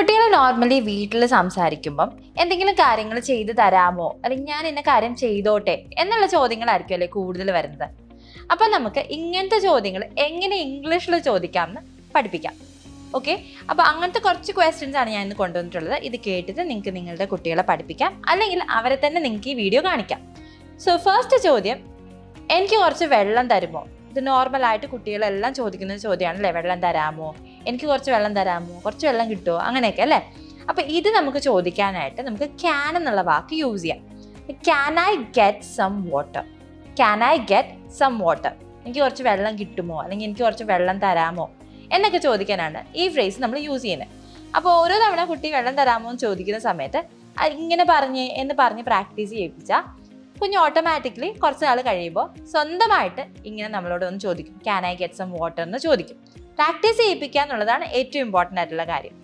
കുട്ടികൾ നോർമലി വീട്ടിൽ സംസാരിക്കുമ്പം എന്തെങ്കിലും കാര്യങ്ങൾ ചെയ്തു തരാമോ? അല്ലെങ്കിൽ ഞാൻ ഇന്ന കാര്യം ചെയ്തോട്ടെ എന്നുള്ള ചോദ്യങ്ങളായിരിക്കും അല്ലേ കൂടുതൽ വരുന്നത്. അപ്പം നമുക്ക് ഇങ്ങനത്തെ ചോദ്യങ്ങൾ എങ്ങനെ ഇംഗ്ലീഷിൽ ചോദിക്കാമെന്ന് പഠിപ്പിക്കാം. ഓക്കെ അപ്പോൾ അങ്ങനത്തെ കുറച്ച് ക്വസ്റ്റ്യൻസ് ആണ് ഞാൻ ഇന്ന് കൊണ്ടുവന്നിട്ടുള്ളത്. ഇത് കേട്ടിട്ട് നിങ്ങൾക്ക് നിങ്ങളുടെ കുട്ടികളെ പഠിപ്പിക്കാം. അല്ലെങ്കിൽ അവരെ തന്നെ നിങ്ങൾക്ക് ഈ വീഡിയോ കാണിക്കാം. സോ ഫസ്റ്റ് ചോദ്യം എനിക്ക് കുറച്ച് വെള്ളം തരുമോ? ഇത് നോർമലായിട്ട് കുട്ടികളെല്ലാം ചോദിക്കുന്ന ചോദ്യമാണ് അല്ലേ വെള്ളം തരാമോ? എനിക്ക് കുറച്ച് വെള്ളം തരാമോ? കുറച്ച് വെള്ളം കിട്ടുമോ അങ്ങനെയൊക്കെ അല്ലേ? അപ്പം ഇത് നമുക്ക് ചോദിക്കാനായിട്ട് നമുക്ക് ക്യാൻ എന്നുള്ള വാക്ക് യൂസ് ചെയ്യാം. Can I get some water can I get some water എനിക്ക് കുറച്ച് വെള്ളം കിട്ടുമോ? അല്ലെങ്കിൽ എനിക്ക് കുറച്ച് വെള്ളം തരാമോ? എന്നൊക്കെ ചോദിക്കാനാണ് ഈ ഫ്രേസ് നമ്മൾ യൂസ് ചെയ്യുന്നത്. അപ്പോൾ ഓരോ തവണ കുട്ടി വെള്ളം തരാമോ എന്ന് ചോദിക്കുന്ന സമയത്ത് ഇങ്ങനെ പറഞ്ഞ് എന്ന് പറഞ്ഞ് പ്രാക്ടീസ് ചെയ്യിപ്പിച്ചാൽ കുഞ്ഞ് ഓട്ടോമാറ്റിക്കലി കുറച്ച് നാൾ കഴിയുമ്പോൾ സ്വന്തമായിട്ട് ഇങ്ങനെ നമ്മളോട് ഒന്ന് ചോദിക്കും. Can I get some water എന്ന് ചോദിക്കും. പ്രാക്ടീസ് ചെയ്യിപ്പിക്കുക എന്നുള്ളതാണ് ഏറ്റവും ഇമ്പോർട്ടന്റ് ആയിട്ടുള്ള കാര്യം.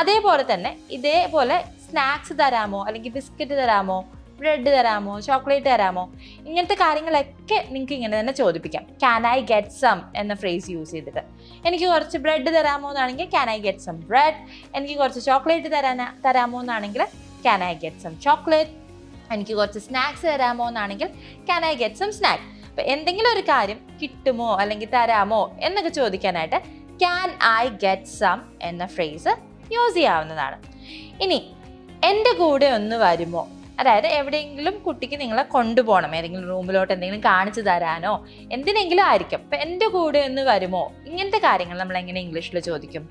അതേപോലെ തന്നെ ഇതേപോലെ സ്നാക്സ് തരാമോ അല്ലെങ്കിൽ ബിസ്ക്കറ്റ് തരാമോ ബ്രെഡ് തരാമോ ചോക്ലേറ്റ് തരാമോ ഇങ്ങനത്തെ കാര്യങ്ങളൊക്കെ നിങ്ങൾക്ക് ഇങ്ങനെ തന്നെ ചോദിപ്പിക്കാം. ക്യാൻ ഐ ഗെറ്റ് സം എന്ന ഫ്രേസ് യൂസ് ചെയ്തിട്ട്. എനിക്ക് കുറച്ച് ബ്രെഡ് തരാമോ എന്നാണെങ്കിൽ can I get some bread എനിക്ക് കുറച്ച് ചോക്ലേറ്റ് തരാൻ തരാമോ എന്നാണെങ്കിൽ can I get some chocolate എനിക്ക് കുറച്ച് സ്നാക്സ് തരാമോ എന്നാണെങ്കിൽ can I get some snacks അപ്പം എന്തെങ്കിലും ഒരു കാര്യം കിട്ടുമോ അല്ലെങ്കിൽ തരാമോ എന്നൊക്കെ ചോദിക്കാനായിട്ട് ക്യാൻ ഐ ഗെറ്റ് സം എന്ന ഫ്രേസ് യൂസ് ചെയ്യാവുന്നതാണ്. ഇനി എന്റെ കൂടെ ഒന്ന് വരുമോ? അതായത് എവിടെയെങ്കിലും കുട്ടിക്ക് നിങ്ങളെ കൊണ്ടുപോകണം. ഏതെങ്കിലും റൂമിലോട്ട് എന്തെങ്കിലും കാണിച്ചു തരാനോ? എന്തിനെങ്കിലും ആയിരിക്കും. അപ്പം എന്റെ കൂടെ ഒന്ന് വരുമോ? ഇങ്ങനത്തെ കാര്യങ്ങൾ നമ്മൾ എങ്ങനെ ഇംഗ്ലീഷിൽ ചോദിക്കും.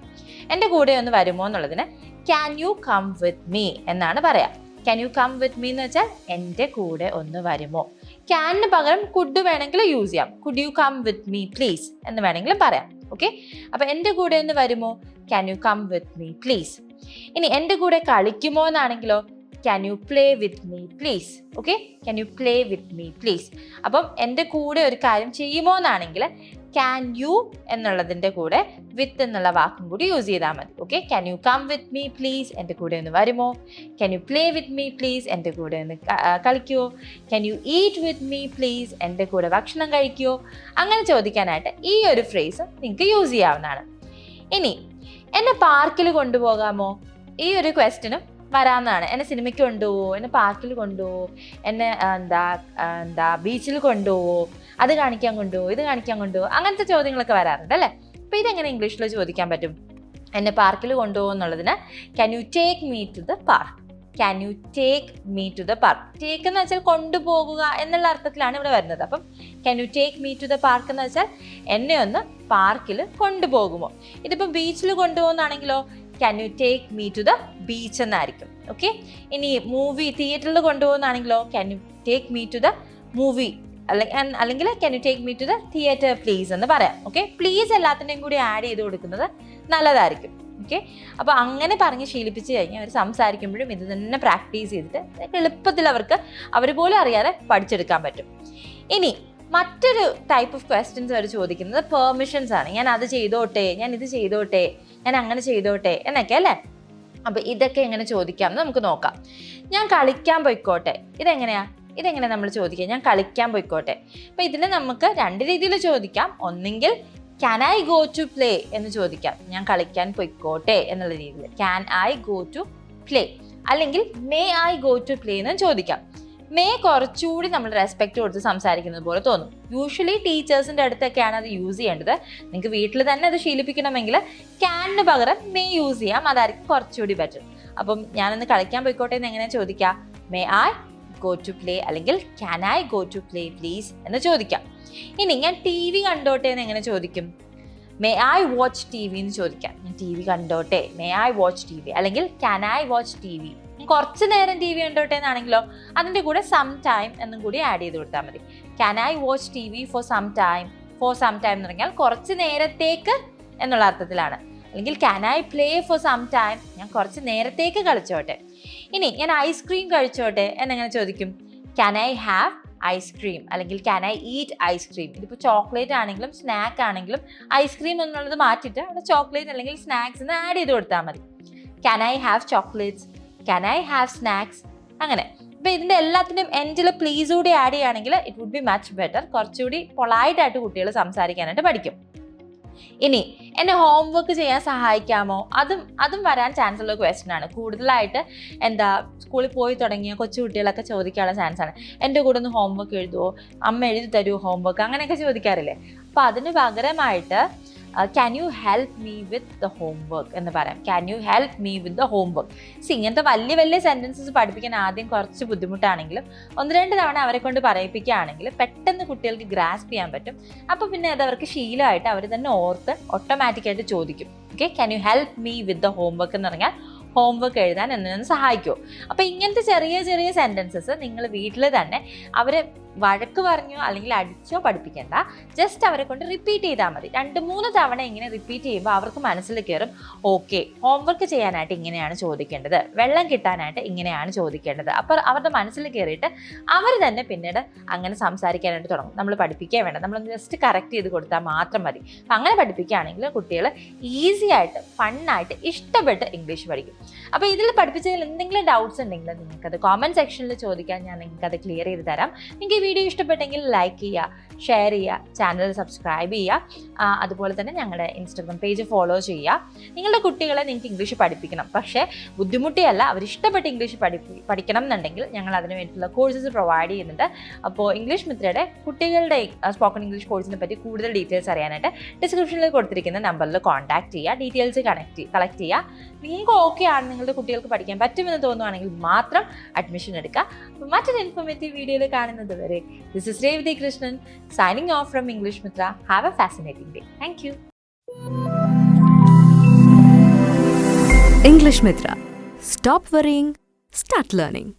എന്റെ കൂടെ ഒന്ന് വരുമോ എന്നുള്ളതിന് can you come with me എന്നാണ് പറയാം. Can you come with me എന്ന് വെച്ചാൽ എന്റെ കൂടെ ഒന്ന് വരുമോ? ക്യാനിന് പകരം കുഡ് വേണമെങ്കിൽ യൂസ് ചെയ്യാം. Could you come with me please എന്ന് വേണമെങ്കിലും പറയാം. ഓക്കെ അപ്പോൾ എന്റെ കൂടെ ഒന്ന് വരുമോ? Can you come with me please ഇനി എന്റെ കൂടെ കളിക്കുമോ എന്നാണെങ്കിലോ can you play with me please okay can you play with me please അപ്പം എന്റെ കൂടെ ഒരു കാര്യം ചെയ്യുമോ എന്നാണെങ്കിൽ ക്യാൻ യു എന്നുള്ളതിന്റെ കൂടെ വിത്ത് എന്നുള്ള വാക്കും കൂടി യൂസ് ചെയ്താൽ മതി. Okay can you come with me please എന്റെ കൂടെ ഒന്ന് വരുമോ? Can you play with me please എന്റെ കൂടെ ഒന്ന് കളിക്കുമോ can you eat with me please എന്റെ കൂടെ ഭക്ഷണം കഴിക്കുമോ അങ്ങനെ ചോദിക്കാനായിട്ട് ഈ ഒരു ഫ്രേസ് നിങ്ങൾക്ക് യൂസ് ചെയ്യാവുന്നതാണ്. ഇനി എന്നെ പാർക്കിൽ കൊണ്ടുപോകാമോ? ഈ ഒരു ക്വസ്റ്റിനും വരാമെന്നാണ് എന്നെ സിനിമയ്ക്ക് കൊണ്ടുപോവോ? എന്നെ പാർക്കിൽ കൊണ്ടുപോവോ? എന്നെ എന്താ എന്താ ബീച്ചിൽ കൊണ്ടുപോവോ? അത് കാണിക്കാൻ കൊണ്ടുപോകും ഇത് കാണിക്കാൻ കൊണ്ടുപോകും അങ്ങനത്തെ ചോദ്യങ്ങളൊക്കെ വരാറുണ്ട് അല്ലേ? അപ്പോൾ ഇതെങ്ങനെ ഇംഗ്ലീഷിൽ ചോദിക്കാൻ പറ്റും? എന്നെ പാർക്കിൽ കൊണ്ടുപോകും എന്നുള്ളതിന് can you take me to the park can you take me to the park take എന്ന് വെച്ചാൽ കൊണ്ടുപോകുക എന്നുള്ള അർത്ഥത്തിലാണ് ഇവിടെ വരുന്നത്. അപ്പം can you take me to the park എന്ന് വെച്ചാൽ എന്നെ ഒന്ന് പാർക്കിൽ കൊണ്ടുപോകുമോ? ഇതിപ്പോൾ ബീച്ചിൽ കൊണ്ടുപോകുന്നാണെങ്കിലോ can you take me to the beach എന്നായിരിക്കും. ഓക്കെ ഇനി മൂവി തിയേറ്ററിൽ കൊണ്ടുപോകുന്നാണെങ്കിലോ can you take me to the movie അല്ലെങ്കിൽ can you take me to the theatre please എന്ന് പറയാം. ഓക്കെ പ്ലീസ് എല്ലാത്തിന്റെയും കൂടി ആഡ് ചെയ്ത് കൊടുക്കുന്നത് നല്ലതായിരിക്കും. ഓക്കെ അപ്പോൾ അങ്ങനെ പറഞ്ഞ് ശീലിപ്പിച്ച് കഴിഞ്ഞാൽ അവർ സംസാരിക്കുമ്പോഴും ഇത് തന്നെ പ്രാക്ടീസ് ചെയ്തിട്ട് എളുപ്പത്തിൽ അവർക്ക് അവർ പോലും അറിയാതെ പഠിച്ചെടുക്കാൻ പറ്റും. ഇനി മറ്റൊരു ടൈപ്പ് ഓഫ് ക്വസ്റ്റ്യൻസ് അവർ ചോദിക്കുന്നത് പെർമിഷൻസ് ആണ്. ഞാൻ അത് ചെയ്തോട്ടെ ഞാൻ ഇത് ചെയ്തോട്ടെ ഞാൻ അങ്ങനെ ചെയ്തോട്ടെ എന്നൊക്കെ അല്ലേ? അപ്പോൾ ഇതൊക്കെ എങ്ങനെ ചോദിക്കാം എന്ന് നമുക്ക് നോക്കാം. ഞാൻ കളിക്കാൻ പോയിക്കോട്ടെ. ഇതെങ്ങനെയാ? ഇതെങ്ങനെ നമ്മൾ ചോദിക്കുക? ഞാൻ കളിക്കാൻ പോയിക്കോട്ടെ. അപ്പോൾ ഇതിന് നമുക്ക് രണ്ട് രീതിയിൽ ചോദിക്കാം. ഒന്നെങ്കിൽ can I go to play എന്ന് ചോദിക്കാം. ഞാൻ കളിക്കാൻ പോയിക്കോട്ടെ എന്നുള്ള രീതിയിൽ. Can I go to play അല്ലെങ്കിൽ may I go to play എന്ന് ചോദിക്കാം. മേ കുറച്ചുകൂടി നമ്മൾ റെസ്പെക്റ്റ് കൊടുത്ത് സംസാരിക്കുന്നത് പോലെ തോന്നും. യൂഷ്വലി ടീച്ചേഴ്സിന്റെ അടുത്തൊക്കെയാണ് അത് യൂസ് ചെയ്യേണ്ടത്. നിങ്ങൾക്ക് വീട്ടിൽ തന്നെ അത് ശീലിപ്പിക്കണമെങ്കിൽ ക്യാനിന് പകരം മേ യൂസ് ചെയ്യാം. അതായിരിക്കും കുറച്ചുകൂടി ബെറ്റർ അപ്പം ഞാനൊന്ന് കളിക്കാൻ പോയിക്കോട്ടെ എന്ന് എങ്ങനെയാണ് ചോദിക്കാം may I go to play അല്ലെങ്കിൽ can I go to play please എന്ന് ചോദിക്കാം. ഇനി ഞാൻ ടി വി കണ്ടോട്ടെ എന്ന് എങ്ങനെ ചോദിക്കും? May I watch T V എന്ന് ചോദിക്കാം. ഞാൻ ടി വി കണ്ടോട്ടെ? May I watch T V അല്ലെങ്കിൽ can I watch T V കുറച്ച് നേരം ടി വി കണ്ടോട്ടെ എന്നാണെങ്കിലോ അതിന്റെ കൂടെ സം ടൈം എന്നും കൂടി ആഡ് ചെയ്ത് കൊടുത്താൽ മതി. Can I watch T V for some time for some time എന്ന് പറഞ്ഞാൽ കുറച്ച് നേരത്തേക്ക് എന്നുള്ള അർത്ഥത്തിലാണ്. അല്ലെങ്കിൽ can I play for some time ഞാൻ കുറച്ച് നേരത്തേക്ക് കളിച്ചോട്ടെ. ഇനി ഞാൻ ഐസ്ക്രീം കഴിച്ചോട്ടെ എന്നെങ്ങനെ ചോദിക്കും. Can I have ice cream അല്ലെങ്കിൽ can I eat ice cream ഇതിപ്പോൾ ചോക്ലേറ്റ് ആണെങ്കിലും സ്നാക്ക് ആണെങ്കിലും ഐസ്ക്രീം എന്നുള്ളത് മാറ്റിയിട്ട് അവിടെ ചോക്ലേറ്റ് അല്ലെങ്കിൽ സ്നാക്സ് എന്ന് ആഡ് ചെയ്ത് കൊടുത്താൽ മതി. Can I have chocolates can I have snacks അങ്ങനെ. അപ്പോൾ ഇതിന്റെ എല്ലാത്തിന്റെയും എൻഡിൽ പ്ലീസ് കൂടി ആഡ് ചെയ്യുകയാണെങ്കിൽ it would be much better കുറച്ചുകൂടി പൊളായിട്ടായിട്ട് കുട്ടികൾ സംസാരിക്കാനായിട്ട് പഠിക്കും. ഇനി എന്നെ ഹോംവർക്ക് ചെയ്യാൻ സഹായിക്കാമോ? അതും അതും വരാൻ ചാൻസ് ഉള്ള ക്വസ്റ്റ്യൻ ആണ്. കൂടുതലായിട്ട് എന്താ സ്കൂളിൽ പോയി തുടങ്ങിയ കൊച്ചു കുട്ടികളൊക്കെ ചോദിക്കാനുള്ള ചാൻസ് ആണ്. എന്റെ കൂടെ ഒന്ന് ഹോംവർക്ക് എഴുതുമോ അമ്മ എഴുതി തരുമോ ഹോംവർക്ക് അങ്ങനെയൊക്കെ ചോദിക്കാറില്ലേ? അപ്പോൾ അതിന് പകരമായിട്ട് can you help me with the homework എന്ന് പറയാം. Can you help me with the homework C ഇങ്ങനത്തെ വലിയ വലിയ സെന്റൻസസ് പഠിപ്പിക്കാൻ ആദ്യം കുറച്ച് ബുദ്ധിമുട്ടാണെങ്കിലും ഒന്ന് രണ്ട് തവണ അവരെ കൊണ്ട് പറയിപ്പിക്കുകയാണെങ്കിൽ പെട്ടെന്ന് കുട്ടികൾക്ക് ഗ്രാസ്പ് ചെയ്യാൻ പറ്റും. അപ്പോൾ പിന്നെ അത് അവർക്ക് ശീലമായിട്ട് അവർ തന്നെ ഓർത്ത് ഓട്ടോമാറ്റിക്കായിട്ട് ചോദിക്കും. Okay can you help me with the homework എന്ന് പറഞ്ഞാൽ ഹോംവർക്ക് എഴുതാൻ എന്നെ ഒന്ന് സഹായിക്കുമോ അപ്പോൾ ഇങ്ങനത്തെ ചെറിയ ചെറിയ സെന്റൻസസ് നിങ്ങൾ വീട്ടിൽ തന്നെ അവരെ വഴക്ക് പറഞ്ഞോ അല്ലെങ്കിൽ അടിച്ചോ പഠിപ്പിക്കേണ്ട. ജസ്റ്റ് അവരെ കൊണ്ട് റിപ്പീറ്റ് ചെയ്താൽ മതി. രണ്ട് മൂന്ന് തവണ ഇങ്ങനെ റിപ്പീറ്റ് ചെയ്യുമ്പോൾ അവർക്ക് മനസ്സിൽ കയറും ഓക്കെ ഹോംവർക്ക് ചെയ്യാനായിട്ട് ഇങ്ങനെയാണ് ചോദിക്കേണ്ടത്. വെള്ളം കിട്ടാനായിട്ട് ഇങ്ങനെയാണ് ചോദിക്കേണ്ടത്. അപ്പോൾ അവരുടെ മനസ്സിൽ കയറിയിട്ട് അവർ തന്നെ പിന്നീട് അങ്ങനെ സംസാരിക്കാനായിട്ട് തുടങ്ങും. നമ്മൾ പഠിപ്പിക്കാൻ വേണ്ട. നമ്മൾ ജസ്റ്റ് കറക്റ്റ് ചെയ്ത് കൊടുത്താൽ മാത്രം മതി. അപ്പം അങ്ങനെ പഠിപ്പിക്കുകയാണെങ്കിൽ കുട്ടികൾ ഈസി ആയിട്ട് ഫണ്ണായിട്ട് ഇഷ്ടപ്പെട്ട് ഇംഗ്ലീഷ് പഠിക്കും. അപ്പോൾ ഇതിൽ പഠിപ്പിച്ചതിൽ എന്തെങ്കിലും ഡൗട്ട്സ് ഉണ്ടെങ്കിൽ നിങ്ങൾക്കത് കോമന്റ് സെക്ഷനിൽ ചോദിക്കാൻ ഞാൻ നിങ്ങൾക്കത് ക്ലിയർ ചെയ്ത് തരാം. നിങ്ങൾക്ക് ഈ വീഡിയോ ഇഷ്ടപ്പെട്ടെങ്കിൽ ലൈക്ക് ചെയ്യുക ഷെയർ ചെയ്യുക ചാനൽ സബ്സ്ക്രൈബ് ചെയ്യുക. അതുപോലെ തന്നെ ഞങ്ങളുടെ ഇൻസ്റ്റാഗ്രാം പേജ് ഫോളോ ചെയ്യുക. നിങ്ങളുടെ കുട്ടികളെ നിങ്ങൾക്ക് ഇംഗ്ലീഷ് പഠിപ്പിക്കണം. പക്ഷേ ബുദ്ധിമുട്ടിയല്ല അവർ ഇഷ്ടപ്പെട്ട് ഇംഗ്ലീഷ് പഠിപ്പി പഠിക്കണം എന്നുണ്ടെങ്കിൽ ഞങ്ങൾ അതിന് വേണ്ടിയിട്ടുള്ള കോഴ്സസ് പ്രൊവൈഡ് ചെയ്യുന്നുണ്ട്. അപ്പോൾ ഇംഗ്ലീഷ് മിത്രയുടെ കുട്ടികളുടെ സ്പോക്കൺ ഇംഗ്ലീഷ് കോഴ്സിനെ പറ്റി കൂടുതൽ ഡീറ്റെയിൽസ് അറിയാനായിട്ട് ഡിസ്ക്രിപ്ഷനിൽ കൊടുത്തിരിക്കുന്ന നമ്പറിൽ കോൺടാക്ട് ചെയ്യുക. ഡീറ്റെയിൽസ് കണക്ട് കളക്ട് ചെയ്യുക. നിങ്ങൾക്ക് ഓക്കെ ആണ് നിങ്ങളുടെ കുട്ടികൾക്ക് പഠിക്കാൻ പറ്റുമെന്ന് തോന്നുവാണെങ്കിൽ മാത്രം അഡ്മിഷൻ എടുക്കുക. മറ്റൊരു ഇൻഫോർമേറ്റീവ് വീഡിയോയിൽ കാണുന്നത് വരെ this is Revathi Krishnan signing off from English Mitra have a fascinating day thank you English Mitra. Stop worrying, start learning.